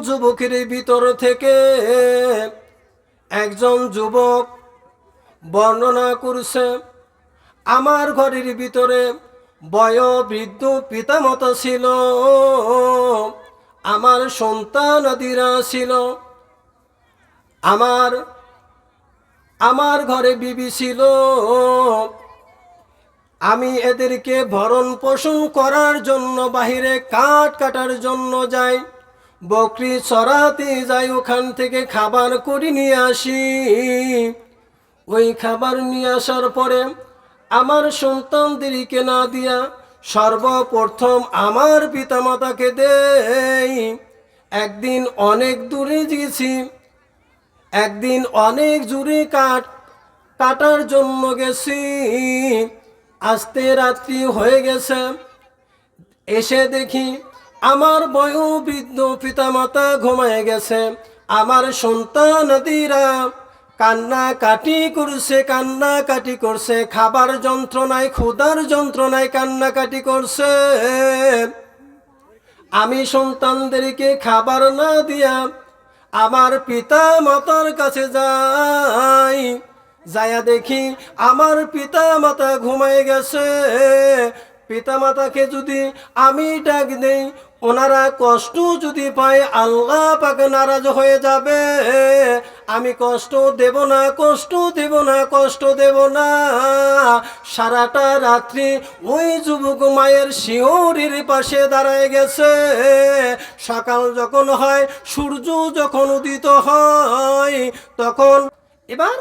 যুবকের ভিতর থেকে একজন যুবক বর্ণনা করছে, আমার ঘরের ভিতরে বয়োবৃদ্ধ পিতামাতা ছিল, আমার সন্তান আদিরা ছিল। আমার আমার ঘরে বিবি ছিল। আমি এদেরকে ভরণ পোষণ করার জন্য, বাহিরে কাঠ কাটার জন্য যাই। বকরি চড়াতে যাই, ওখান থেকে খাবার করে নিয়ে আসি। ওই খাবার নিয়ে আসার পরে আমার সন্তানদেরকে না দিয়া সর্বপ্রথম আমার পিতামাতাকে দেই। একদিন অনেক দূরে গেছি একদিন অনেক জুড়ে কাঠ কাটার জন্য গেছি। আস্তে রাত্রি হয়ে গেছে, এসে দেখি আমার বয়োবৃদ্ধ পিতামাতা ঘুমায় গেছে। আমার সন্তানাদিরা কান্না কাটি করছে, কান্না কাটি করছে। খাবার যন্ত্রণায়, ক্ষুধার যন্ত্রণায় কান্না কাটি করছে। আমি সন্তানদেরকে খাবার না দিয়া আমার পিতা মাতার কাছে যাই। যায়া দেখি আমার পিতা মাতা ঘুমায় গেছে। পিতা মাতাকে যদি আমি ডাক দেই, ওনারা কষ্ট যদি পায়, আল্লাহ পাকে নারাজ হয়ে যাবে। আমি কষ্ট দেব না, কষ্ট দেব না, কষ্ট দেব না। সারাটা রাত্রি ওই যুবক মায়ের শিওরির পাশে দাঁড়ায় গেছে। সকাল যখন হয়, সূর্য যখন উদিত হয়, তখন এবার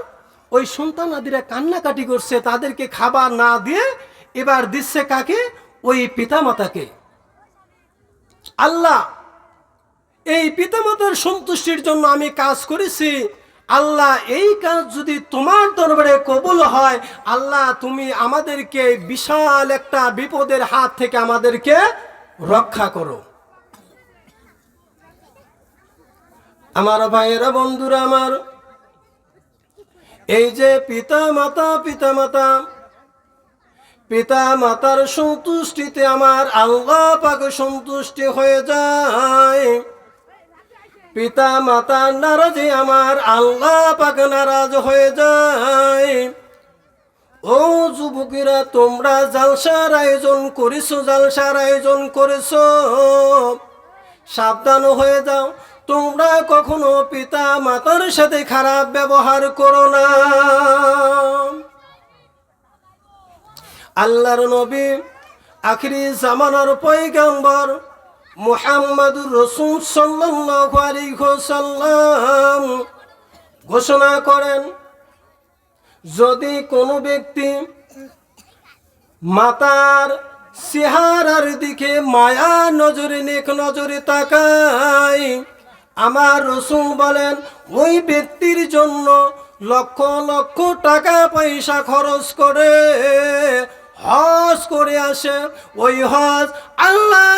ওই সন্তান সন্তানাদিরা কান্নাকাটি করছে, তাদেরকে খাবার না দিয়ে এবার দিচ্ছে কাকে? ওই পিতামাতাকে। আল্লাহ, এই পিতামাতার সন্তুষ্টির জন্য আমি কাজ করেছি। আল্লাহ, এই কাজ যদি তোমার দরবারে কবুল হয়, আল্লাহ, তুমি আমাদেরকে বিশাল একটা বিপদের হাত থেকে আমাদেরকে রক্ষা করো। আমার ভাইয়েরা, বন্ধুরা আমার, এই যে পিতা মাতা পিতা মাতা পিতা মাতার সন্তুষ্টিতে আমার আল্লাহ পাক সন্তুষ্টি হয়ে যায়। পিতা মাতার নারাজে আমার আল্লাহ পাক নারাজ হয়ে যায়। ও যুবকেরা, তোমরা জালসার আয়োজন করেছ, জালসার আয়োজন করেছ। সাবধান হয়ে যাও। তোমরা কখনো পিতা মাতার সাথে খারাপ ব্যবহার করো না। আল্লাহর নবী, আখিরি জামানার পয়গাম্বর মুহাম্মাদুর রসুল সাল্লাল্লাহু আলাইহি ওয়াসাল্লাম ঘোষণা করেন, যদি কোনো ব্যক্তি মাতার চেহারার দিকে মায়া নজরে, নেক নজরে তাকায়, আমার রসুল বলেন, ওই ব্যক্তির জন্য লক্ষ লক্ষ টাকা পয়সা খরচ করে করে আসে। ওই হজ আল্লাহ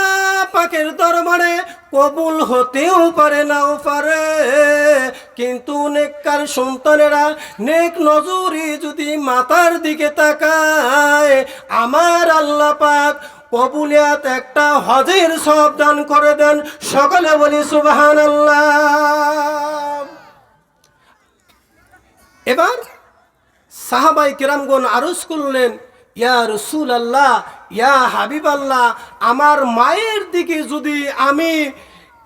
পাকের দরবারে কবুল হতেও পারে নাও পারে। কিন্তু নেককার সন্তানেরা নেক নজরে যদি মাতার দিকে তাকায়, আমার আল্লাহ পাক কবুলিয়াত একটা হজের সব দান করে দেন। সকলে বলি সুবাহান এবার সাহাবাই কিরামগণ আরজ করলেন ইয়া রসুল আল্লাহ ইয়া হাবিব আল্লাহ আমার মায়ের দিকে যদি আমি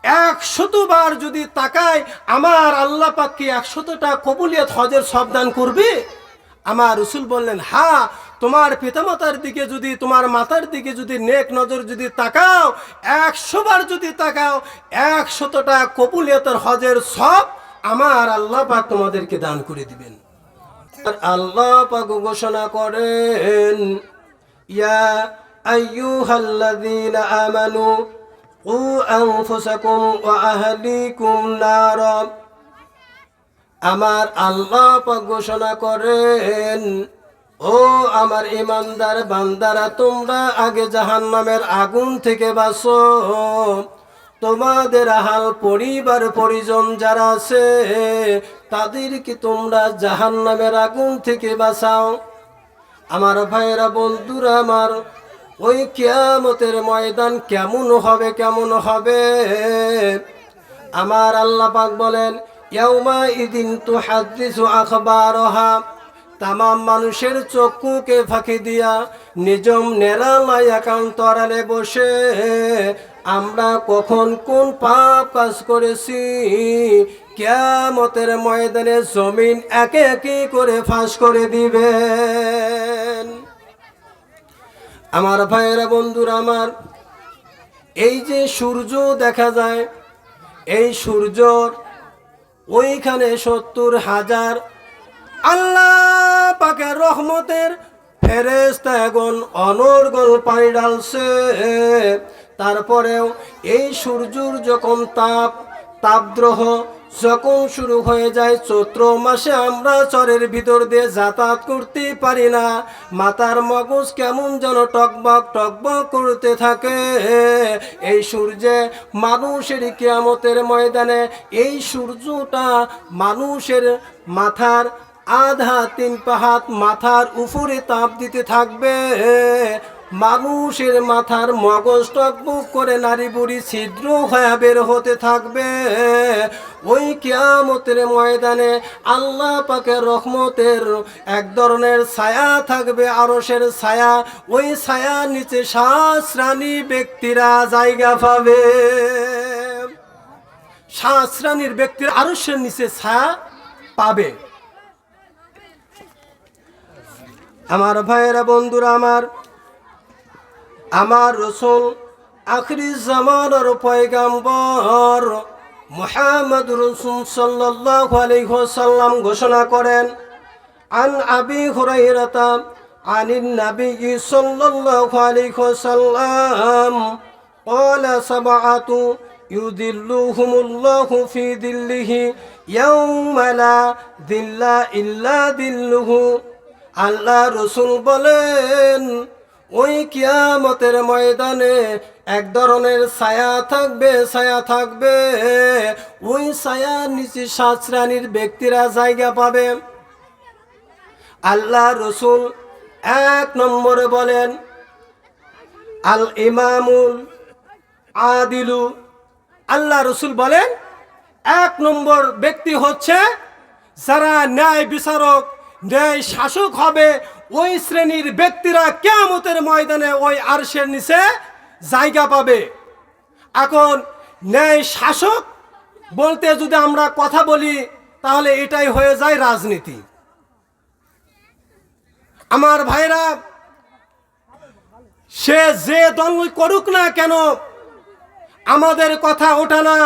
একশতবার যদি তাকাই, আমার আল্লাহ পাককে একশতটা কবুলিয়াত হজের সব দান করবে? আমার রসুল বললেন, হা, তোমার পিতামাতার দিকে যদি, তোমার মাতার দিকে যদি নেক নজর যদি তাকাও, একশোবার যদি তাকাও, একশতটা কবুলিয়তের হজের সব আমার আল্লাহ পাক তোমাদেরকে দান করে দিবেন। আল্লাহ পাক ঘোষণা করেন, ইয়া আইয়ুহাল্লাযীনা আমানু কু আনফুসাকুম ওয়া আহলিকুম নারা। আমার আল্লাহ পাক ঘোষণা করেন, ও আমার ইমানদার বান্দারা, তোমরা আগে জাহান্নামের আগুন থেকে বাঁচো। তোমাদের হাল পরিবার পরিজন যারা আছে তাদেরকে তোমরা জাহান্নামের আগুন থেকে বাঁচাও। আমার ভাইয়েরা, বন্ধুরা আমার, ওই কেয়ামতের ময়দান কেমন হবে কেমন হবে? আমার আল্লাহ পাক বলেন, ইয়াউমা ইদিন তু হাদিসু আখবারহা তামাম মানুষের চক্ষুকে ফাঁকি দিয়া নিজম নেরালায় একান্তরালে বসে আমরা কখন কোন পাপ কাজ করেছি কেয়ামতের ময়দানে জমিন একে একে করে ফাঁস করে দিবেন। আমার ভাইয়েরা, বন্ধুরা আমার, এই যে সূর্য দেখা যায়, এই সূর্যর ওইখানে সত্তর হাজার আল্লাহ পাকের রহমতের ফেরেস্তা এখন অনর্গল পানি ডালছে তারপরেও এই সূর্যর যখন তাপ, তাপদ্রহ যখন শুরু হয়ে যায় চৈত্র মাসে আমরা চরের ভিতর দিয়ে যাতায়াত করতে পারি না। মাথার মগজ কেমন যেন টকবক টকবক করতে থাকে। এই সূর্যে মানুষের কিয়ামতের ময়দানে এই সূর্যটা মানুষের মাথার আধা তিন পাহাত মাথার উপরে তাপ দিতে থাকবে। মানুষের মাথার মগজ টকবুক করে নারী বুড়ি ছিদ্র হয়ে বের হতে থাকবে। ওই কিয়ামতের ময়দানে আল্লাহ পাকের রহমতের এক ধরনের ছায়া থাকবে আরসের ছায়া। ওই ছায়ার নিচে শ্বাসরানী ব্যক্তিরা জায়গা পাবে। শ্বাসরানীর ব্যক্তির আরসের নিচে ছায়া পাবে। আমার ভাইয়েরা, বন্ধুরা আমার আমার রসুল আখরি জামানার পয়গাম্বর মুহাম্মদ রসুল সাল্লাল্লাহু আলাইহি ওয়াসাল্লাম ঘোষণা করেন আন আবি হুরাইরাতা عن النبي صلى الله عليه وسلم قال سبعة يذلهم الله في ذله يوم لا ذل إلا ذله আল্লাহ রসুল বলেন ওই কিয়ামতের ময়দানে এক ধরনের ছায়া থাকবে ছায়া থাকবে। ওই ছায়ার নিচে সাত শ্রেণির ব্যক্তিরা জায়গা পাবে। আল্লাহ রসুল এক নম্বরে বলেন, আল ইমামুল আদিলু। আল্লাহ রসুল বলেন, এক নম্বর ব্যক্তি হচ্ছে যারা ন্যায় বিচারক ন্যায় শাসক হবে, ওই শ্রেণির ব্যক্তিরা কেয়ামতের ময়দানে ওই আরশের নিচে জায়গা পাবে। এখন ন্যায় শাসক বলতে যদি আমরা কথা বলি, তাহলে এটাই হয়ে যায় রাজনীতি। আমার ভাইরা, সে যে দল করুক না কেন, আমাদের কথা ওঠা না।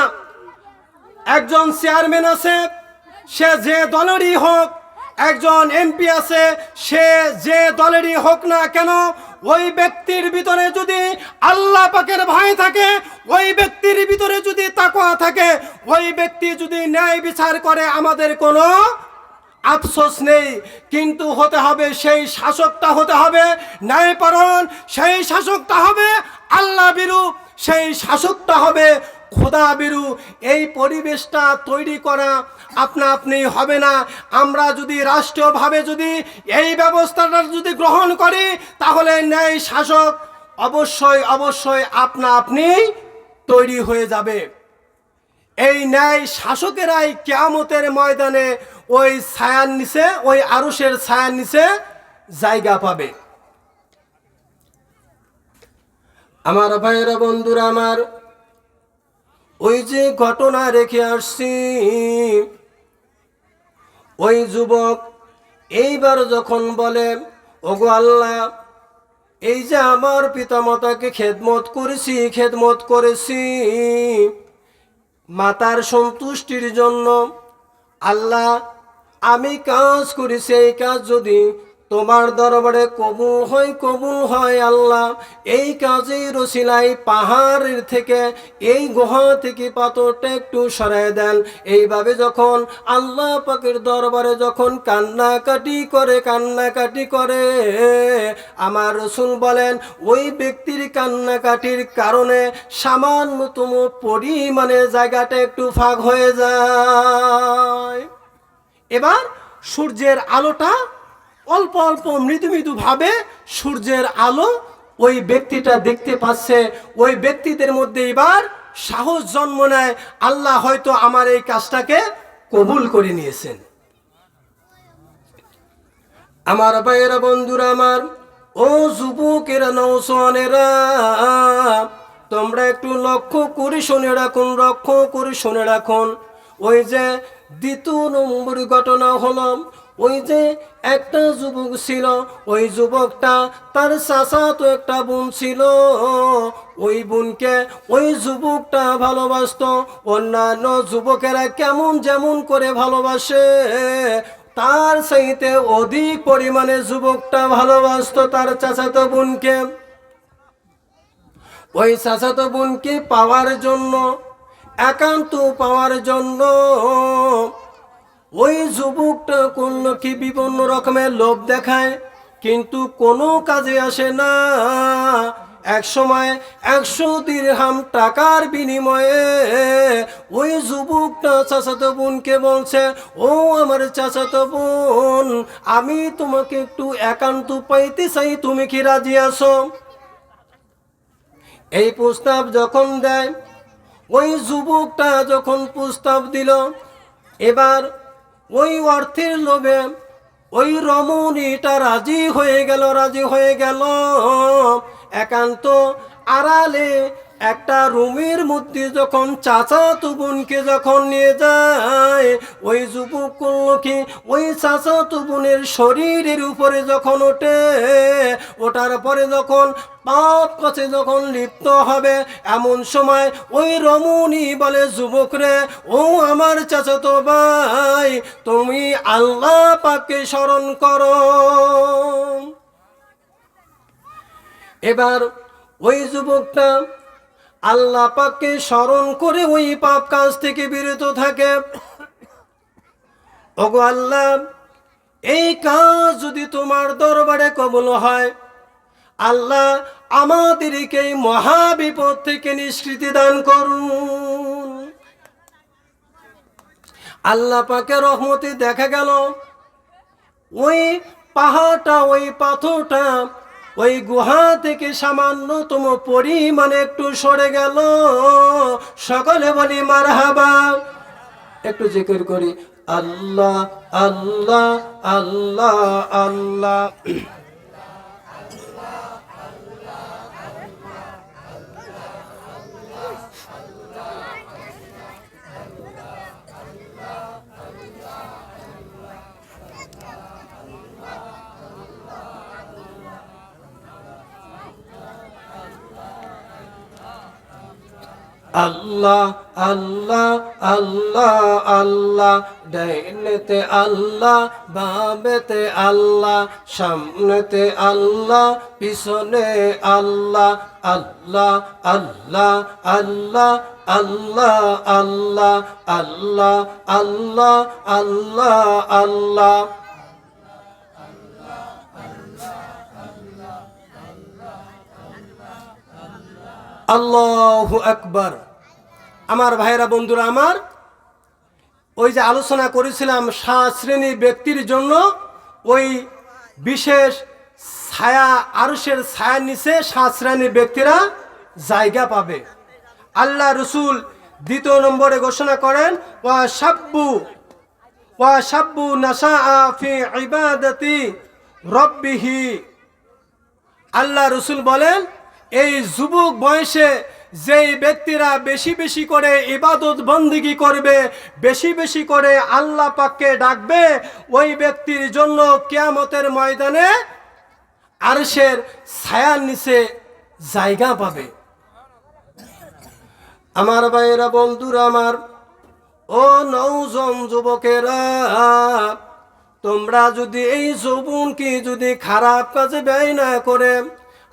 একজন চেয়ারম্যান আছে, সে যে দলেরই হোক একজন এমপি আছে, সে যে দলেরই হোক না কেন, ওই ব্যক্তির ভিতরে যদি আল্লাহ পাকের ভয় থাকে, ওই ব্যক্তির ভিতরে যদি তাকোয়া থাকে, ওই ব্যক্তি যদি ন্যায় বিচার করে, আমাদের কোনো আফসোস নেই। কিন্তু হতে হবে সেই শাসকটা হতে হবে ন্যায়পরণ সেই শাসকটা হবে আল্লাহ বিরু সেই শাসকটা হবে খোদা বিরু এই পরিবেশটা তৈরি করা আপনা আপনি হবে না। আমরা যদি রাষ্ট্রীয়ভাবে যদি এই ব্যবস্থাটা যদি গ্রহণ করি, তাহলে ন্যায় শাসক অবশ্যই অবশ্যই আপনা আপনি তৈরি হয়ে যাবে। এই ন্যায় শাসকেরাই কেয়ামতের ময়দানে ওই ছায়ার নিচে, ওই আরুষের ছায়ার নিচে জায়গা পাবে। আমার ভাইয়েরা, বন্ধুরা আমার ওই যে ঘটনা রেখে আসছি। ওই যুবক এইবার যখন বলে, ওগো আল্লাহ, এই যে আমার পিতামাতাকে খেদমত করেছি খেদমত করেছি, মাতার সন্তুষ্টির জন্য আল্লাহ আমি কাজ করেছি, এই কাজ যদি তোমার দরবারে কবুল হয় কবুল হয় আল্লাহ। এই কাজেই রসিলাই পাহাড়ের থেকে, এই গুহা থেকে পাথরটা একটু সরাই দেন। এইভাবে যখন আল্লাহ পাকের দরবারে যখন কান্নাকাটি করে কান্নাকাটি করে, আমার রসুল বলেন, ওই ব্যক্তির কান্নাকাটির কারণে সামান্যতম পরিমাণে জায়গাটা একটু ফাঁক হয়ে যায়। এবার সূর্যের আলোটা অল্প অল্প মৃদু মৃদু ভাবে সূর্যের আলো ওই ব্যক্তিটা দেখতে পাচ্ছে। ওই ব্যক্তিদের মধ্যে এবার সাহস জন্ম নেয়, আল্লাহ হয়তো আমার এই কাজটাকে কবুল করে নিয়েছেন। আমার ভাইয়েরা বন্ধুরা আমার, ও যুবকেরা নৌসনেরা তোমরা একটু লক্ষ্য করে শুনে রাখুন, লক্ষ্য করে শুনে রাখুন। ওই যে দ্বিতীয় নম্বর ঘটনা হলো ওই যে একটা যুবক ছিল, ওই যুবকটা তার চাচা তো একটা বোন ছিল। ওই বোনকে ওই যুবকটা ভালোবাসতো, অন্যান্য যুবকেরা কেমন যেমন করে ভালোবাসে, তার সাইতে অধিক পরিমাণে যুবকটা ভালোবাসতো তার চাচাতো বোনকে। ওই চাচাতো বোনকে পাওয়ার জন্য, একান্ত পাওয়ার জন্য ওই যুবকটা কোন কি বিভিন্ন রকমের লোভ দেখায়, কিন্তু কোনো কাজে আসে না। এক সময় একশো দিরহাম টাকার বিনিময়ে ওই যুবকটা চাচাতো বোনকে বলছে, ও আমার চাচাতো বোন, আমি তোমাকে একটু একান্ত পাইতে চাই, তুমি কি রাজি আছো? এই প্রস্তাব যখন দেয়, ওই যুবকটা যখন প্রস্তাব দিল, এবার ওই অর্থের লোভে ওই রমণীটা রাজি হয়ে গেল রাজি হয়ে গেল। একান্ত আড়ালে একটা রুমের মধ্যে যখন চাচা তো বোনকে যখন নিয়ে যায়, ওই যুবক কি, ওই চাচা তো বোনের শরীরের উপরে যখন ওঠে, ওঠার পরে যখন পাপ কাছে যখন লিপ্ত হবে, এমন সময় ওই রমণী বলে, যুবক রে, ও আমার চাচাতো ভাই, তুমি আল্লাহ পাককে স্মরণ করো। এবার ওই যুবকটা আল্লাহ পাককে স্মরণ করে ওই পাপ কাজ থেকে বিরত থাকে। ওগো আল্লাহ, এই কাজ যদি তোমার দরবারে কবল হয়, আল্লাহ আমাদেরকে এই মহাবিপদ থেকে নিষ্কৃতি দান করুন। আল্লাহ পাকে রহমতে দেখা গেল, ওই পাহাড়টা, ওই পাথরটা ওই গুহা থেকে সামান্যতম পরিমাণে একটু সরে গেল। সকলে বলি মার একটু জিকির করি, আল্লাহ আল্লাহ আল্লাহ আল্লাহ। আল্লাহ আল্লাহ আল্লাহ আল্লাহ ডাইনেতে আল্লাহ বামেতে আল্লাহ সামনেতে আল্লাহ পিছনে আল্লাহ আল্লাহ আল্লাহ আল্লাহ আল্লাহ আল্লাহ আল্লাহ আল্লাহ আল্লাহ আল্লাহ আল্লাহু আকবর। আমার ভাইরা বন্ধুরা, আমার ওই যে আলোচনা করেছিলাম সাত শ্রেণির ব্যক্তির জন্য, ওই বিশেষ ছায়া আরুষের ছায়ার নিচে সাত শ্রেণির ব্যক্তিরা জায়গা পাবে। আল্লাহ রসুল দ্বিতীয় নম্বরে ঘোষণা করেন, ওয়া সাব্বু ওয়া সাব্বু নাসা ফি ইবাদতি রব্বিহি। আল্লাহ রসুল বলেন এই যুবক বয়সে যেই ব্যক্তিরা বেশি বেশি করে ইবাদত বন্দিগি করবে, বেশি বেশি করে আল্লাহ পাককে ডাকবে, ওই ব্যক্তির জন্য কেয়ামতের ময়দানে আরশের ছায়ার নিচে জায়গা পাবে। আমার ভাইয়েরা, বন্ধুরা আমার, ও নৌজন যুবকেরা, তোমরা যদি এই যৌবনকে যদি খারাপ কাজে ব্যয় না করে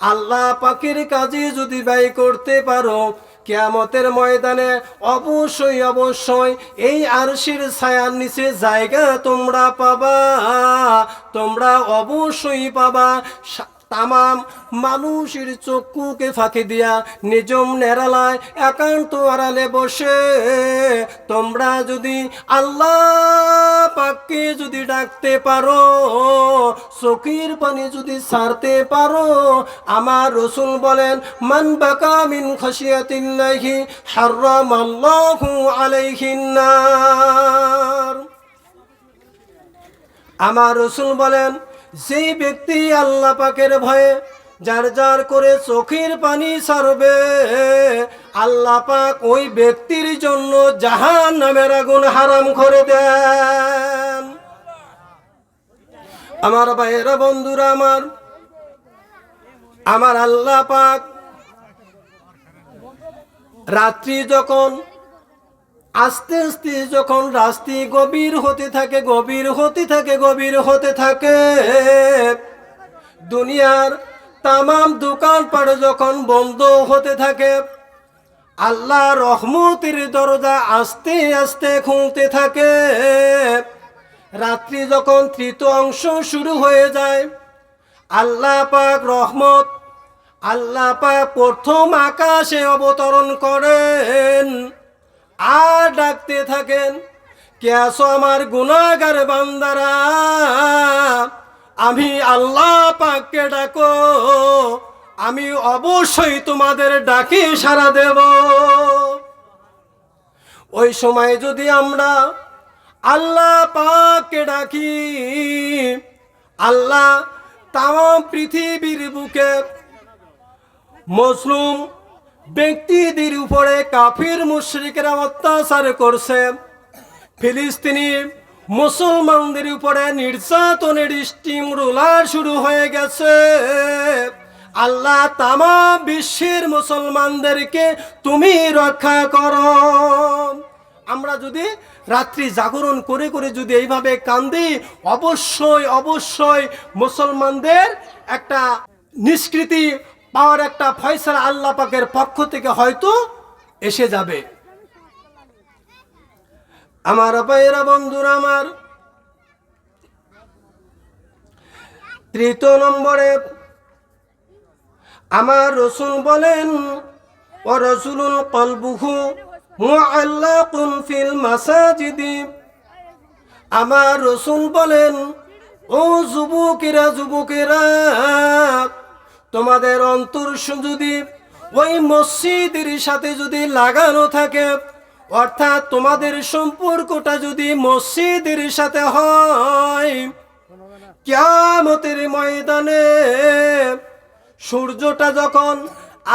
আল্লাহ পাখির কাজে যদি ব্যয় করতে পারো, কেয়ামতের ময়দানে অবশ্যই অবশ্যই এই আরশির ছায়ার নিচে জায়গা তোমরা পাবা। তোমরা অবশ্যই পাবা। তামাম মানুষের চক্ষুকে ফাঁকি দিয়া নিজম নেরালায় একান্ত আড়ালে বসে। তোমরা যদি আল্লাহ পাককে যদি ডাকতে পারো চোখের পানি যদি ছাড়তে পারো, আমার রসুল বলেন, মান বাকা মিন খাসিয়াতিল্লাহি হারামাল্লাহু আলাইহিন নার। আমার রসুল বলেন যেই ব্যক্তি আল্লাহ পাকের ভয়ে যার যার করে চোখের পানি সারবে, আল্লাহ পাক ওই ব্যক্তির জন্য জাহান নামের আগুন হারাম করে দেন। আমার ভাইয়েরা, বন্ধুরা আমার আমার আল্লাহ পাক রাত্রি যখন আস্তে আস্তে যখন রাস্তি গভীর হতে থাকে, গভীর হতে থাকে, গভীর হতে থাকে, দুনিয়ার তামাম দোকানপাট যখন বন্ধ হতে থাকে আল্লাহ রহমতের দরজা আস্তে আস্তে খুলতে থাকে, রাত্রি যখন তৃতীয় অংশ শুরু হয়ে যায়, আল্লাহ পাক রহমত, আল্লাহ পাক প্রথম আকাশে অবতরণ করেন। আর ডাকতে থাকেন কে আসো আমার গুণাগার বান্দারা। আমি আল্লাহ পাককে ডাকো, আমি অবশ্যই তোমাদের ডাকে সারা দেব। ওই সময় যদি আমরা আল্লাহ পাককে ডাকি, আল্লাহ তাম পৃথিবীর বুকে মুসলিম ব্যক্তিদের উপরে কাফির মুশরিকেরা অত্যাচার করছে। ফিলিস্তিনি মুসলমানদের উপরে নির্যাতনের স্টিম রোলার শুরু হয়ে গেছে। আল্লাহ তামা বিশ্বের মুসলমানদেরকে তুমি রক্ষা করো। আমরা যদি রাত্রি জাগরণ করে করে যদি এইভাবে কান্দি, অবশ্যই অবশ্যই মুসলমানদের একটা নিষ্কৃতি পাওয়ার একটা ফয়সালা আল্লাহ পাকের পক্ষ থেকে হয়তো এসে যাবে। আমার ভাইয়েরা, বন্ধুরা আমার, তৃতীয় নম্বরে আমার রসুল বলেন, ও রসুলুল কলবুহু ফিল মাসাজিদি। আমার রসুল বলেন, ও যুবকেরা যুবকেরা তোমাদের অন্তর যদি ওই মসজিদের সাথে যদি লাগানো থাকে, অর্থাৎ তোমাদের সম্পর্কটা যদি মসজিদের সাথে হয়, কিয়ামতের ময়দানে সূর্যটা যখন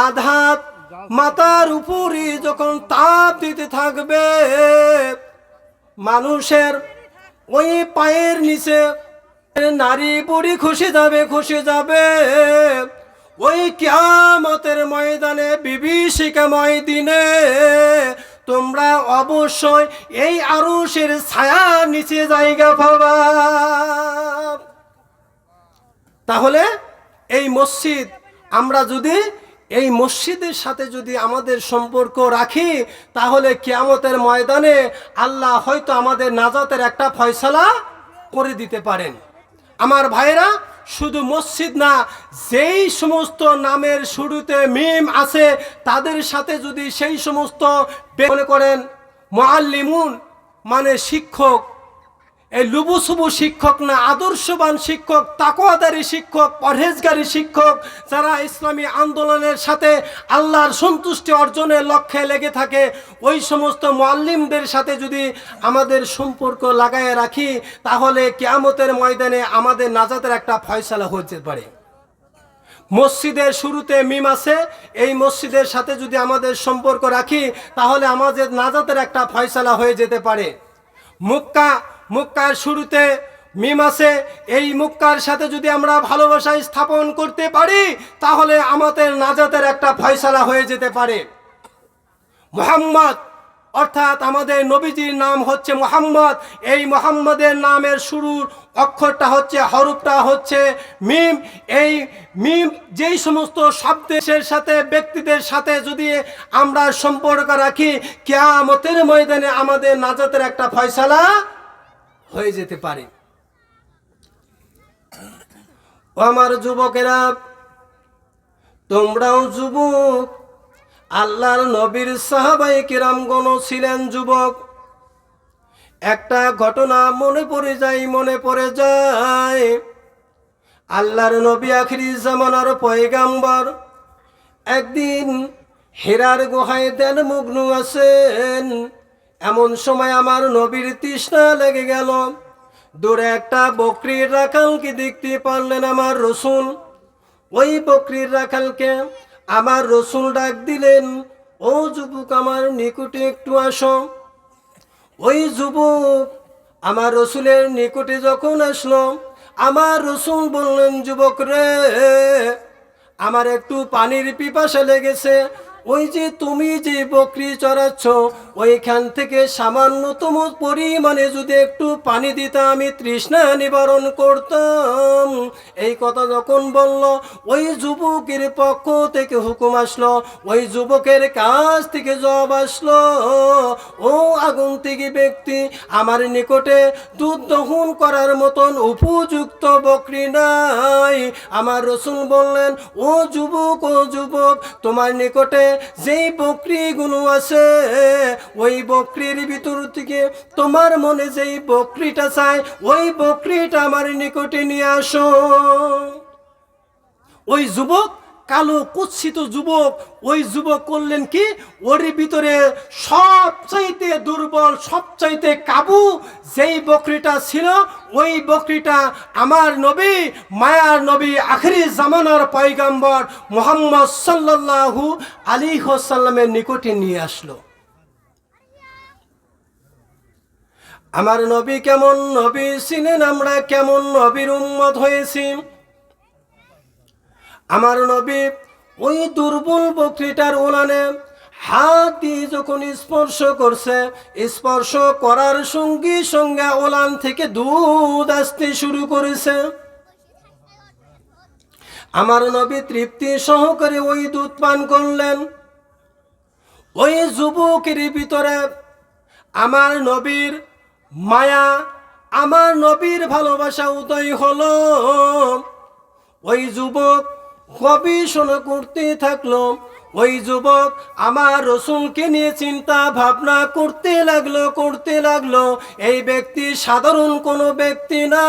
আধাত মাথার উপরে যখন তাপ দিতে থাকবে, মানুষের ওই পায়ের নিচে নারী বুড়ি খুশি যাবে খুশি যাবে। ওই কিয়ামতের ময়দানে বিভীষিকাময় দিনে তোমরা অবশ্যই এই আরুষের ছায়া নিচে জায়গা পাবা। তাহলে এই মসজিদ, আমরা যদি এই মসজিদের সাথে যদি আমাদের সম্পর্ক রাখি, তাহলে কিয়ামতের ময়দানে আল্লাহ হয়তো আমাদের নাজাতের একটা ফয়সালা করে দিতে পারেন। আমার ভাইরা শুধু মসজিদ না, যেই সমস্ত নামের শুরুতে মিম আছে, তাদের সাথে যদি সেই সমস্ত মনে করেন মোয়াল্লিমুন মানে শিক্ষক এই লুবুসুবু শিক্ষক না, আদর্শবান শিক্ষক তাকোয়াদারি শিক্ষক, পরহেজগারী শিক্ষক, যারা ইসলামী আন্দোলনের সাথে আল্লাহর সন্তুষ্টি অর্জনের লক্ষ্যে লেগে থাকে, ওই সমস্ত মোয়াল্লিমদের সাথে যদি আমাদের সম্পর্ক লাগায় রাখি, তাহলে কেয়ামতের ময়দানে আমাদের নাজাতের একটা ফয়সালা হতে পারে। মসজিদের শুরুতে মিম আছে, এই মসজিদের সাথে যদি আমাদের সম্পর্ক রাখি, তাহলে আমাদের নাজাতের একটা ফয়সালা হয়ে যেতে পারে। মুক্কা মুক্কার শুরুতে মিম আছে, এই মুক্কার সাথে যদি আমরা ভালোবাসা স্থাপন করতে পারি, তাহলে আমাদের নাজাতের একটা ফয়সালা হয়ে যেতে পারে। মোহাম্মদ, অর্থাৎ আমাদের নবীজির নাম হচ্ছে মোহাম্মদ। এই মোহাম্মদের নামের শুরুর অক্ষরটা হচ্ছে, হরফটা হচ্ছে মিম। এই মিম যেই সমস্ত শব্দের সাথে, ব্যক্তিদের সাথে যদি আমরা সম্পর্ক রাখি, কেয়ামতের ময়দানে আমাদের নাজাতের একটা ফয়সালা হয়ে যেতে পারে। আমার যুবকেরা, তোমরাও যুবক, আল্লাহর নবীর সাহাবাই কিরামগণ ছিলেন যুবক। একটা ঘটনা মনে পড়ে যায়, মনে পড়ে যায়। আল্লাহর নবী আখিরি জামানার পয়গাম্বর, একদিন হেরার গুহায় দেন মগ্ন আছেন। এমন সময় আমার নবীর তৃষ্ণা লেগে গেল। দূরে একটা বকরির রাখালকে দেখতে পারলেন আমার রসুল? ওই বকরির রাখালকে আমার রসুল ডাক দিলেন, ও যুবক, আমার নিকটে একটু আসো। ওই যুবক আমার রসুলের নিকটে যখন আসলো, আমার রসুল বললেন, যুবক রে, আমার একটু পানির পিপাসা লেগেছে ওই যে তুমি যে বকরি চড়াচ্ছ, ওইখান থেকে সামান্যতম পরিমাণে যদি একটু পানি দিতে আমি তৃষ্ণা নিবারণ করতাম। এই কথা যখন বলল, ওই যুবকের পক্ষ থেকে হুকুম আসলো, ওই যুবকের কাছ থেকে জবাব আসলো, ও আগন্তুকি ব্যক্তি, আমার নিকটে দুধ দহন করার মতন উপযুক্ত বকরি নাই। আমার রসুল বললেন, ও যুবক ও যুবক, তোমার নিকটে যেই বকরিগুলো আছে, ওই বকরির ভিতর থেকে তোমার মনে যেই বকরিটা চাই, ওই বকরিটা আমার নিকটে নিয়ে আসো। ওই যুবক কালো কুৎসিত যুবক, ওই যুবক করলেন কি? ওর ভিতরে সবচাইতে দুর্বল, সবচাইতে কাবু যেই বকরিটা ছিল, ওই বকরিটা আমার নবী, মায়ার নবী, আখরি জামানার পয়গাম্বর মোহাম্মদ সাল্লাল্লাহু আলী হোসাল্লামের নিকটে নিয়ে আসলো। আমার নবী কেমন নবী ছিলেন, আমরা কেমন নবীর উম্মত হয়েছি। আমার নবী ওই দুর্বল বকরিটার ওলানে হাত দিয়ে যখন স্পর্শ করছে, স্পর্শ করার সঙ্গে সঙ্গে ওলান থেকে দুধ আসতে শুরু করেছে। আমার নবী তৃপ্তি সহকারে ওই দুধ পান করলেন। ওই যুবকের ভিতরে আমার নবীর মায়া, আমার নবীর ভালোবাসা উদয় হল। ওই যুবক গবেষণা করতে থাকল ওই যুবক আমার রসুলকে নিয়ে চিন্তা ভাবনা করতে লাগল করতে লাগল। এই ব্যক্তি সাধারণ কোনো ব্যক্তি না।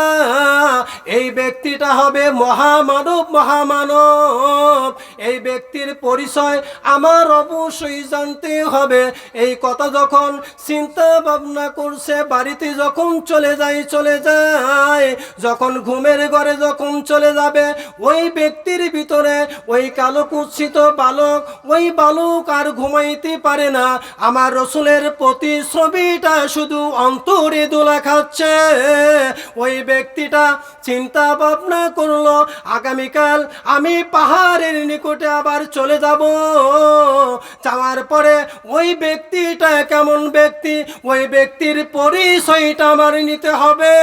এই ব্যক্তিটা হবে মহামানব মহামানব। এই ব্যক্তির পরিচয় আমার অবশ্যই জানতে হবে। এই কথা যখন চিন্তা ভাবনা করছে, বাড়িতে যখন চলে যায় চলে যায়, যখন ঘুমের ঘরে যখন চলে যাবে, ওই ব্যক্তির ভিতরে ওই কালো কুৎসিত বালক ওই বালুক আর ঘুমাইতে পারে না। আমার রসুলের প্রতিশ্রবিটা শুধু অন্তরে দোলা খাচ্ছে। ওই ব্যক্তিটা চিন্তা ভাবনা করল, আগামীকাল আমি পাহাড়ের নিকটে আবার চলে যাব। যাওয়ার পরে ওই ব্যক্তিটা কেমন ব্যক্তি? ওই ব্যক্তির পরিচয়টা আমার নিতে হবে।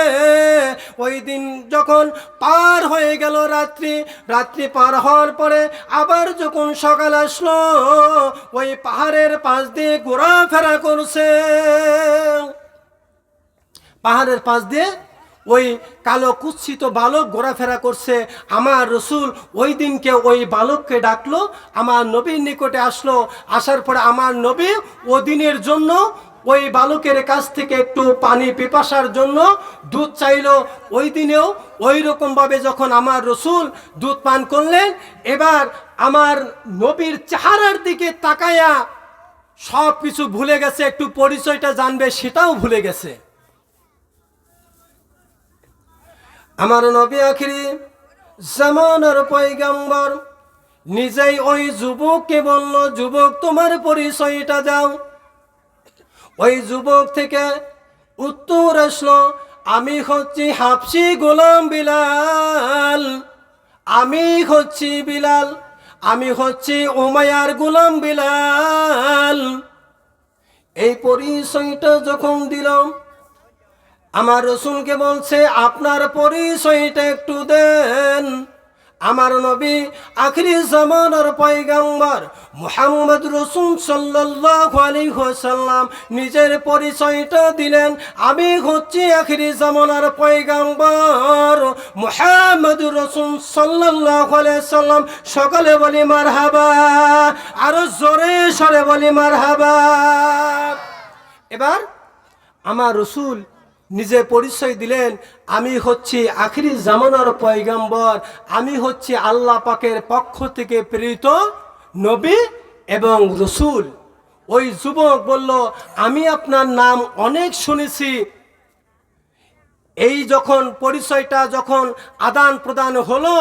ওই দিন যখন পার হয়ে গেল রাত্রি রাত্রি পার হওয়ার পরে আবার যখন সকাল আসলো ওই পাহাড়ের পাশ দিয়ে ঘোরাফেরা করছে। পাহাড়ের পাশ দিয়ে ওই কালো কুচ্ছিত বালক ঘোরাফেরা করছে। আমার রসুল ওই দিনকে ওই বালককে ডাকলো, আমার নবীর নিকটে আসলো। আসার পরে আমার নবী ও দিনের জন্য ওই বালকের কাছ থেকে একটু পানি পিপাসার জন্য দুধ চাইলো। ওই দিনেও ওই রকমভাবে যখন আমার রসুল দুধ পান করলেন, এবার আমার নবীর চেহারার দিকে তাকায়া সব কিছু ভুলে গেছে, একটু পরিচয়টা জানবে, সেটাও ভুলে গেছে। আমার নবী আখিরি জামানার পয়গাম্বর, নিজেই ওই যুবককে বলল, যুবক, তোমার পরিচয়টা দাও। ওই যুবক থেকে উত্তর আসলো, আমি হচ্ছি হাফসি গোলাম বিলাল। আমি হচ্ছি বিলাল। আমি হচ্ছি উমায়ার গোলাম বিলাল। এই পরিচয়টা যখন দিলাম, আমার রসুলকে বলছে, আপনার পরিচয়টা একটু দেন। আমার নবী আখরি জামানার পয়গাম্বর মুহাম্মদ রসুল সাল্লাল্লাহু আলাইহি ওয়াসাল্লাম নিজের পরিচয়টা দিলেন। আমি হচ্ছি আখরি জামানার পয়গাম্বর মুহাম্মদ রসুন সাল্লাল্লাহু আলাইহি সাল্লাম সকালে বলি মারহাবা, আরও জোরে সরে বলি মার হাবা এবার আমার রসুল নিজে পরিচয় দিলেন, আমি হচ্ছি আখিরি জামানার পয়গম্বর, আমি হচ্ছি আল্লাহ পাকের পক্ষ থেকে প্রেরিত নবী এবং রসুল। ওই যুবক বলল, আমি আপনার নাম অনেক শুনেছি। এই যখন পরিচয়টা যখন আদান প্রদান হলো,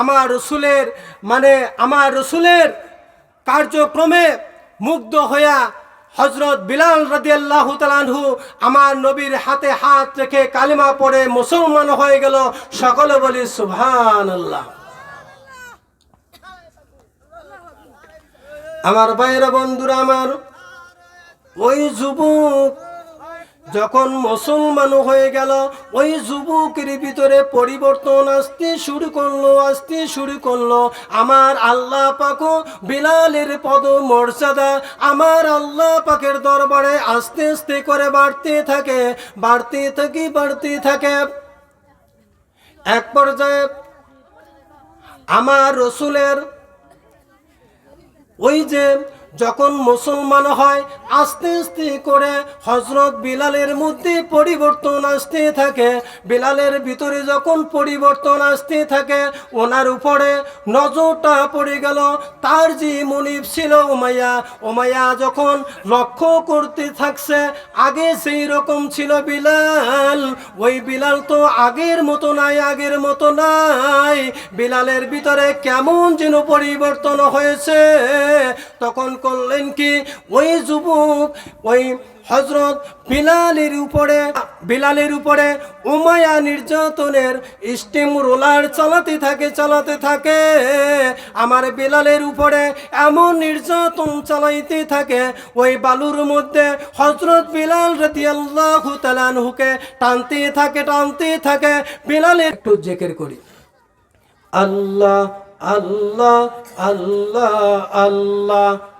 আমার রসুলের মানে আমার রসুলের কার্যক্রমে মুগ্ধ হইয়া হজরত বিলাল রাদিয়াল্লাহু তালানহু আমার নবীর হাতে হাত রেখে কালিমা পড়ে মুসলমান হয়ে গেল। সকলে বলি সুভান আল্লাহ আমার বাইরা বন্ধুরা আমার, ওই যুবক যখন মুসলমান হয়ে গেল, ওই যুবকের ভিতরে পরিবর্তন আসতে শুরু করল, আসতে শুরু করল। আমার আল্লাহ পাকও বিলালের পদ মর্যাদা আমার আল্লাহ পাকের দরবারে আস্তে আস্তে করে বাড়তে থাকে বাড়তে থাকে বাড়তে থাকে। এক পর্যায়ে আমার রসুলের ওই যে যখন মুসলমান হয়, আস্তে আস্তে করে হজরত বিলালের মধ্যে পরিবর্তন আসতে থাকে। বিলালের ভিতরে যখন পরিবর্তন আসতে থাকে, ওনার উপরে নজরটা পড়ে গেল। তার যে মনিব ছিল উমাইয়া উমাইয়া যখন লক্ষ্য করতে থাকছে, আগে সেই রকম ছিল বিলাল। ওই বিলাল তো আগের মতো নাই, আগের মতো নাই। বিলালের ভিতরে কেমন যেন পরিবর্তন হয়েছে। তখন করলেন কি? ওই যুবক, ওই হজরত বিলালের উপরে বিলালের উপরে উমায়া নির্যাতনের স্টিম রোলার চালাতে থাকে চালাতে থাকে। আমার বিলালের উপরে এমন নির্যাতন চালাইতে থাকে, ওই বালুর মধ্যে হজরত বিলাল রতি আল্লাহ তালানহুকে টানতে থাকে টানতে থাকে। বিলালের একটু জেকের করি। আল্লাহ আল্লাহ আল্লাহ আল্লাহ।